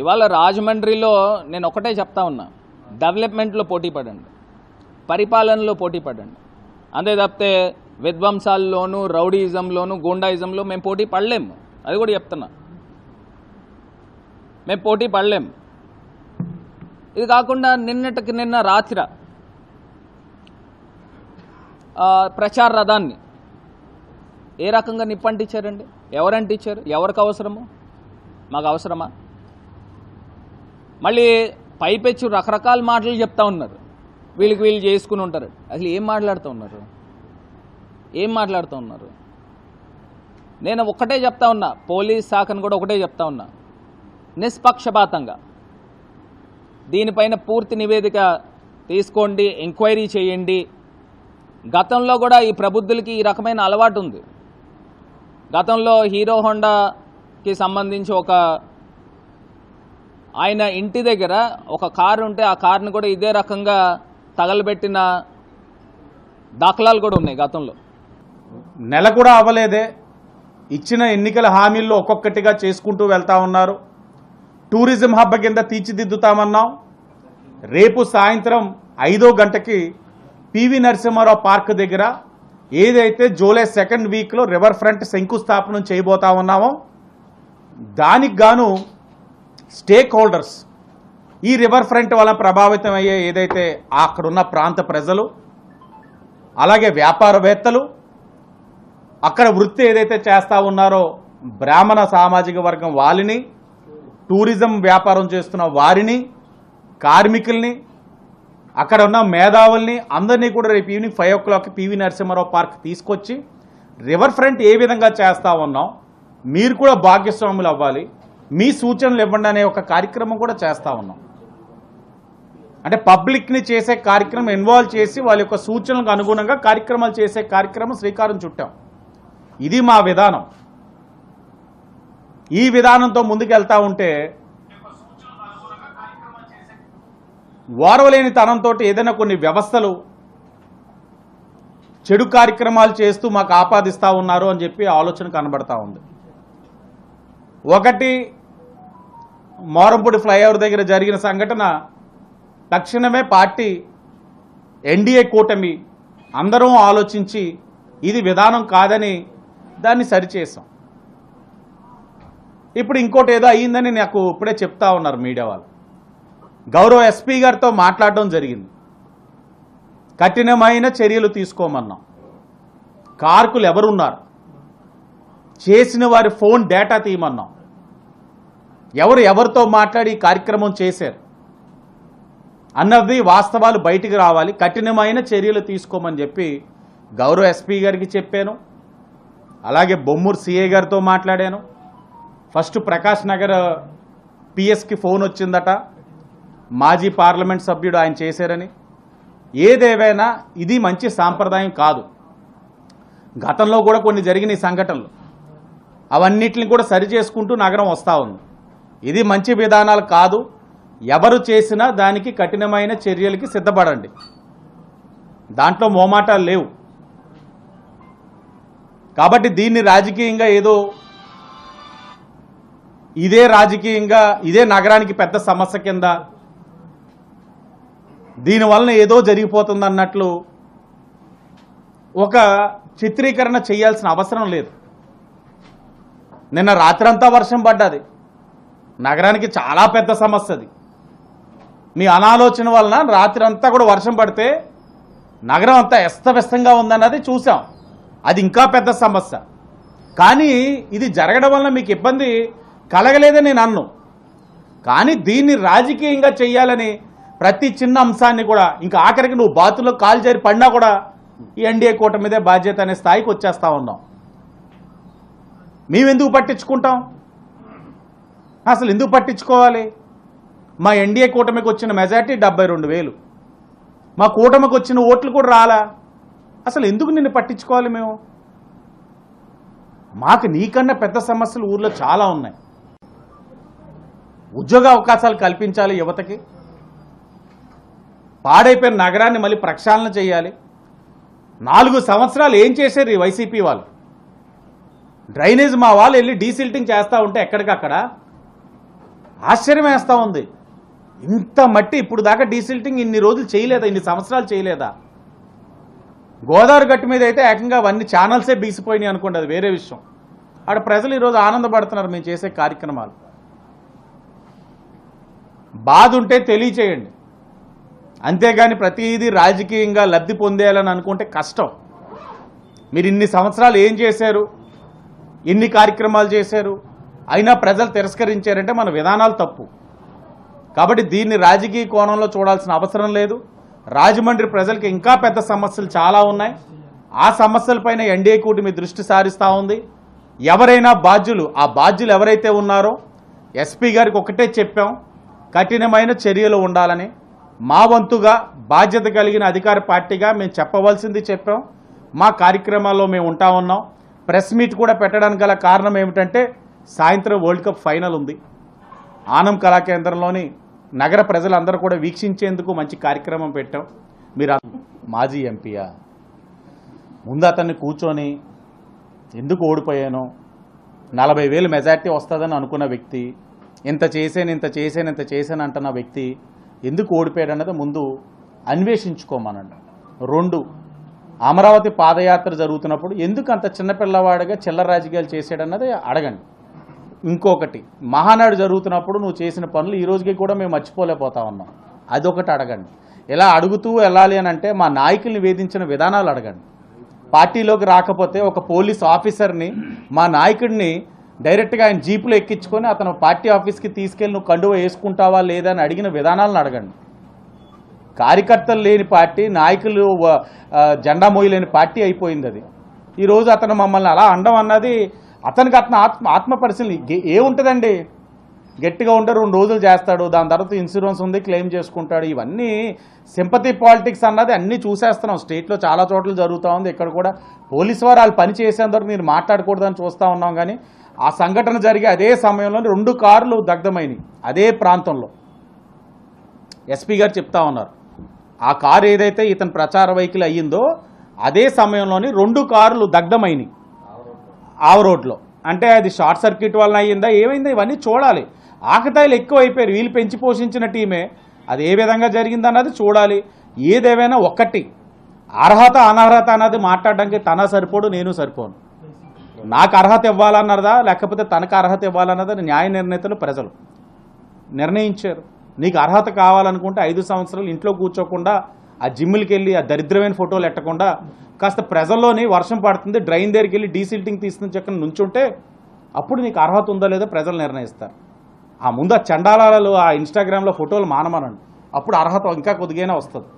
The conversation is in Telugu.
ఇవాళ రాజమండ్రిలో నేను ఒకటే చెప్తా ఉన్నా. డెవలప్మెంట్లో పోటీ పడండి. పరిపాలనలో పోటీ పడండి. అంతే తప్పితే విధ్వంసాల్లోనూ రౌడీయిజంలోనూ గూండాయిజంలో మేము పోటీ పడలేము అది కూడా చెప్తున్నా. మేము పోటీ పడలేము ఇది కాకుండా నిన్నటికి నిన్న రాత్రి ప్రచార రథాన్ని ఏ రకంగా నిప్పంటించారండి? ఎవరంటించారు? ఎవరికి అవసరము? మాకు అవసరమా? మళ్ళీ పైపెచ్చు రకరకాల మాటలు చెప్తా ఉన్నారు. వీళ్ళకి వీళ్ళు చేసుకుని ఉంటారు. అసలు ఏం మాట్లాడుతూ ఉన్నారు? ఏం మాట్లాడుతూ ఉన్నారు? నేను ఒక్కటే చెప్తా ఉన్నా. పోలీస్ శాఖను కూడా ఒకటే చెప్తా ఉన్నా. నిష్పక్షపాతంగా. దీనిపైన పూర్తి నివేదిక తీసుకోండి ఎంక్వైరీ చేయండి. గతంలో కూడా ఈ ప్రబుద్ధులకి ఈ రకమైన అలవాటు ఉంది. గతంలో హీరో హోండాకి సంబంధించి ఒక ఆయన ఇంటి దగ్గర ఒక కారు ఉంటే ఆ కారుని కూడా ఇదే రకంగా తగలబెట్టిన దాఖలాలు కూడా ఉన్నాయి గతంలో. నెల కూడా అవ్వలేదే. ఇచ్చిన ఎన్నికల హామీల్లో ఒక్కొక్కటిగా చేసుకుంటూ వెళ్తా ఉన్నారు. టూరిజం హబ్ కింద తీర్చిదిద్దుతామన్నాం. రేపు సాయంత్రం ఐదో గంటకి పివి నరసింహారావు పార్క్ దగ్గర ఏదైతే జూలై సెకండ్ వీక్లో రివర్ ఫ్రంట్ శంకుస్థాపనం చేయబోతా ఉన్నామో దానికి గాను స్టేక్ హోల్డర్స్ ఈ రివర్ ఫ్రంట్ వల్ల ప్రభావితం అయ్యే ఏదైతే అక్కడున్న ప్రాంత ప్రజలు అలాగే వ్యాపారవేత్తలు అక్కడ వృత్తి ఏదైతే చేస్తూ ఉన్నారో బ్రాహ్మణ సామాజిక వర్గం వాళ్ళని టూరిజం వ్యాపారం చేస్తున్న వారిని కార్మికుల్ని అక్కడ ఉన్న మేధావుల్ని అందరినీ కూడా రేపు evening five o'clock PV Narasimha Rao park తీసుకొచ్చి రివర్ ఫ్రంట్ ఏ విధంగా చేస్తా ఉన్నాం మీరు కూడా భాగ్యస్వాములు అవ్వాలి. మీ సూచనలు ఇవ్వండి అనే ఒక కార్యక్రమం కూడా చేస్తూ ఉన్నాం. అంటే పబ్లిక్ని చేసే కార్యక్రమం ఇన్వాల్వ్ చేసి వాళ్ళ యొక్క సూచనలకు అనుగుణంగా కార్యక్రమాలు చేసే కార్యక్రమం శ్రీకారం చుట్టాం. ఇది మా విధానం. ఈ విధానంతో ముందుకు వెళ్తా ఉంటే ఓరవలేని తనంతో ఏదైనా కొన్ని వ్యవస్థలు చెడు కార్యక్రమాలు చేస్తూ మాకు ఆపాదిస్తూ ఉన్నారు అని చెప్పి ఆలోచన కనబడతా ఉంది. ఒకటి మోరంపూడి ఫ్లైఓవర్ దగ్గర జరిగిన సంఘటన తక్షణమే పార్టీ ఎన్డీఏ కూటమి అందరం ఆలోచించి ఇది విధానం కాదని దాన్ని సరిచేసాం ఇప్పుడు ఇంకోటి ఏదో అయ్యిందని నాకు ఇప్పుడే చెప్తా ఉన్నారు మీడియా వాళ్ళు. గౌరవ ఎస్పీ గారితో మాట్లాడడం జరిగింది. కఠినమైన చర్యలు తీసుకోమన్నాం. కార్కులు ఎవరున్నారు? చేసిన వారి ఫోన్ డేటా తీయమన్నాం. ఎవరు ఎవరితో మాట్లాడి ఈ కార్యక్రమం చేశారు? అన్నది వాస్తవాలు బయటికి రావాలి. కఠినమైన చర్యలు తీసుకోమని చెప్పి గౌరవ ఎస్పీ గారికి చెప్పాను. అలాగే బొమ్మూరు సిఏ గారితో మాట్లాడాను. ఫస్ట్ ప్రకాష్ నగర్ పిఎస్కి ఫోన్ వచ్చిందట. మాజీ పార్లమెంట్ సభ్యుడు ఆయన చేశారని. ఏదేవైనా ఇది మంచి సాంప్రదాయం కాదు. గతంలో కూడా కొన్ని జరిగిన ఈ సంఘటనలు. అవన్నిటిని కూడా సరి చేసుకుంటూ నగరం వస్తూ ఉంది. ఇది మంచి విధానాలు కాదు. ఎవరు చేసినా దానికి కఠినమైన చర్యలకి సిద్ధపడండి. దాంట్లో మోమాటాలు లేవు. కాబట్టి దీన్ని రాజకీయంగా ఏదో ఇదే రాజకీయంగా ఇదే నగరానికి పెద్ద సమస్య కింద దీనివలన ఏదో జరిగిపోతుంది అన్నట్లు ఒక చిత్రీకరణ చేయాల్సిన అవసరం లేదు. నిన్న రాత్రంతా వర్షం పడ్డది. నగరానికి చాలా పెద్ద సమస్య అది. మీ అనాలోచన వలన రాత్రి అంతా కూడా వర్షం పడితే నగరం అంతా ఎస్తవ్యస్తంగా ఉందన్నది చూసాం. అది ఇంకా పెద్ద సమస్య. కానీ ఇది జరగడం వలన మీకు ఇబ్బంది కలగలేదని నేను అన్ను. కానీ దీన్ని రాజకీయంగా చేయాలని ప్రతి చిన్న అంశాన్ని కూడా ఇంకా ఆఖరికి నువ్వు బాతుల్లో కాలు చేరి పడినా కూడా ఈ ఎన్డీఏ కూటమి మీదే బాధ్యత అనే స్థాయికి వచ్చేస్తా ఉన్నాం. మేమెందుకు పట్టించుకుంటాం? అసలు ఎందుకు పట్టించుకోవాలి? మా ఎన్డీఏ కూటమికి వచ్చిన మెజార్టీ డెబ్బై రెండు వేలు. మా కూటమికి వచ్చిన ఓట్లు కూడా రాలా. అసలు ఎందుకు నిన్ను పట్టించుకోవాలి మేము? మాకు నీకన్నా పెద్ద సమస్యలు ఊర్లో చాలా ఉన్నాయి. ఉద్యోగ అవకాశాలు కల్పించాలి యువతకి. పాడైపోయిన నగరాన్ని మళ్ళీ ప్రక్షాళన చేయాలి. నాలుగు సంవత్సరాలు ఏం చేశారు ఈ వైసీపీ వాళ్ళు? డ్రైనేజ్ మా వాళ్ళు వెళ్ళి డీసిల్టింగ్ చేస్తూ ఉంటే ఎక్కడికక్కడ? ఆశ్చర్యం వేస్తూ ఉంది. ఇంత మట్టి ఇప్పుడు దాకా డీసిల్టింగ్ ఇన్ని రోజులు చేయలేదా? ఇన్ని సంవత్సరాలు చేయలేదా? గోదావరి గట్టు మీద అయితే ఏకంగా అవన్నీ ఛానల్సే బీసిపోయినాయి అనుకోండి అది వేరే విషయం. అక్కడ ప్రజలు ఈరోజు ఆనందపడుతున్నారు మేము చేసే కార్యక్రమాలు. బాధ ఉంటే తెలియచేయండి. అంతేగాని ప్రతిదీ రాజకీయంగా లబ్ధి పొందేయాలని అనుకుంటే కష్టం. మీరు ఇన్ని సంవత్సరాలు ఏం చేశారు? ఎన్ని కార్యక్రమాలు చేశారు? అయినా ప్రజలు తిరస్కరించారంటే మన విధానాలు తప్పు. కాబట్టి దీన్ని రాజకీయ కోణంలో చూడాల్సిన అవసరం లేదు. రాజమండ్రి ప్రజలకు ఇంకా పెద్ద సమస్యలు చాలా ఉన్నాయి. ఆ సమస్యలపైన ఎన్డీఏ కూటమి దృష్టి సారిస్తూ ఉంది. ఎవరైనా బాధ్యులు ఆ బాధ్యులు ఎవరైతే ఉన్నారో ఎస్పీ గారికి ఒకటే చెప్పాం కఠినమైన చర్యలు ఉండాలని. మా వంతుగా బాధ్యత కలిగిన అధికార పార్టీగా మేము చెప్పవలసింది చెప్పాం. మా కార్యక్రమాల్లో మేము ఉంటా ఉన్నాం. ప్రెస్ మీట్ కూడా పెట్టడానికి గల కారణం ఏమిటంటే సాయంత్రం వరల్డ్ కప్ ఫైనల్ ఉంది. ఆనం కళాకేంద్రంలోని నగర ప్రజలందరూ కూడా వీక్షించేందుకు మంచి కార్యక్రమం పెట్టాం. మీరు మాజీ ఎంపీయా ముందు అతన్ని కూర్చొని ఎందుకు ఓడిపోయాను? నలభై వేలు మెజార్టీ వస్తుందని అనుకున్న వ్యక్తి ఇంత చేసాను ఇంత చేసాను ఇంత చేశాను అంటున్న వ్యక్తి ఎందుకు ఓడిపోయాడు అన్నది ముందు అన్వేషించుకోమనండి. రెండు అమరావతి పాదయాత్ర జరుగుతున్నప్పుడు ఎందుకు అంత చిన్నపిల్లవాడిగా చిల్లర రాజకీయాలు చేశాడన్నది అడగండి. ఇంకొకటి మహానాడు జరుగుతున్నప్పుడు నువ్వు చేసిన పనులు ఈ రోజుకి కూడా మేము మర్చిపోలేకపోతా ఉన్నాం. అదొకటి అడగండి. ఇలా అడుగుతూ వెళ్ళాలి అని అంటే మా నాయకుల్ని వేధించిన విధానాలు అడగండి. పార్టీలోకి రాకపోతే ఒక పోలీస్ ఆఫీసర్ని మా నాయకుడిని డైరెక్ట్గా ఆయన జీపులో ఎక్కించుకొని అతను పార్టీ ఆఫీస్కి తీసుకెళ్ళి నువ్వు కండువ వేసుకుంటావా లేదా అని అడిగిన విధానాలను అడగండి. కార్యకర్తలు లేని పార్టీ నాయకులు జెండా మోయలేని పార్టీ అయిపోయింది అది. ఈరోజు అతను మమ్మల్ని అలా అండం అన్నది అతనికి అతను ఆత్మ ఆత్మ పరిశీలన ఏ ఉంటుందండి? గట్టిగా ఉంటే రెండు రోజులు చేస్తాడు దాని తర్వాత ఇన్సూరెన్స్ ఉంది క్లెయిమ్ చేసుకుంటాడు ఇవన్నీ సింపతి పాలిటిక్స్ అన్నది అన్నీ చూసేస్తున్నాం. స్టేట్లో చాలా చోట్ల జరుగుతూ ఉంది ఇక్కడ కూడా పోలీసు వారు వాళ్ళు పని చేసేంత మీరు మాట్లాడకూడదని చూస్తూ ఉన్నాం కానీ ఆ సంఘటన జరిగే అదే సమయంలో రెండు కార్లు దగ్ధమైనవి అదే ప్రాంతంలో. ఎస్పీ గారు చెప్తా ఉన్నారు ఆ కారు ఏదైతే ఇతని ప్రచార వెహికల్ అయ్యిందో అదే సమయంలోని రెండు కార్లు దగ్ధమైనవి ఆవు రోడ్లో. అంటే అది షార్ట్ సర్క్యూట్ వలన అయ్యిందా ఏమైందా ఇవన్నీ చూడాలి. ఆకతాయిలు ఎక్కువ అయిపోయారు వీళ్ళు పెంచి పోషించిన టీమే. అది ఏ విధంగా జరిగిందన్నది చూడాలి. ఏదేమైనా ఒక్కటి అర్హత అనర్హత అన్నది మాట్లాడడానికి తన సరిపోడు నేను సరిపోను. నాకు అర్హత ఇవ్వాలన్నదా లేకపోతే తనకు అర్హత ఇవ్వాలన్నదా న్యాయ నిర్ణేతలు ప్రజలు నిర్ణయించారు. నీకు అర్హత కావాలనుకుంటే ఐదు సంవత్సరాలు ఇంట్లో కూర్చోకుండా ఆ జిమ్లకి వెళ్ళి ఆ దరిద్రమైన ఫోటోలు ఎట్టకుండా కాస్త ప్రజల్లోని వర్షం పడుతుంది డ్రైన్ దగ్గరికి వెళ్ళి డీసిల్టింగ్ తీసిన చక్కన నుంచుంటే అప్పుడు నీకు అర్హత ఉందో లేదో ప్రజలు నిర్ణయిస్తారు. ఆ ముందు ఆ చండాలాలలో ఆ ఇన్స్టాగ్రామ్లో ఫోటోలు మానమనండి. అప్పుడు అర్హత ఇంకా కొద్దిగానే వస్తుంది.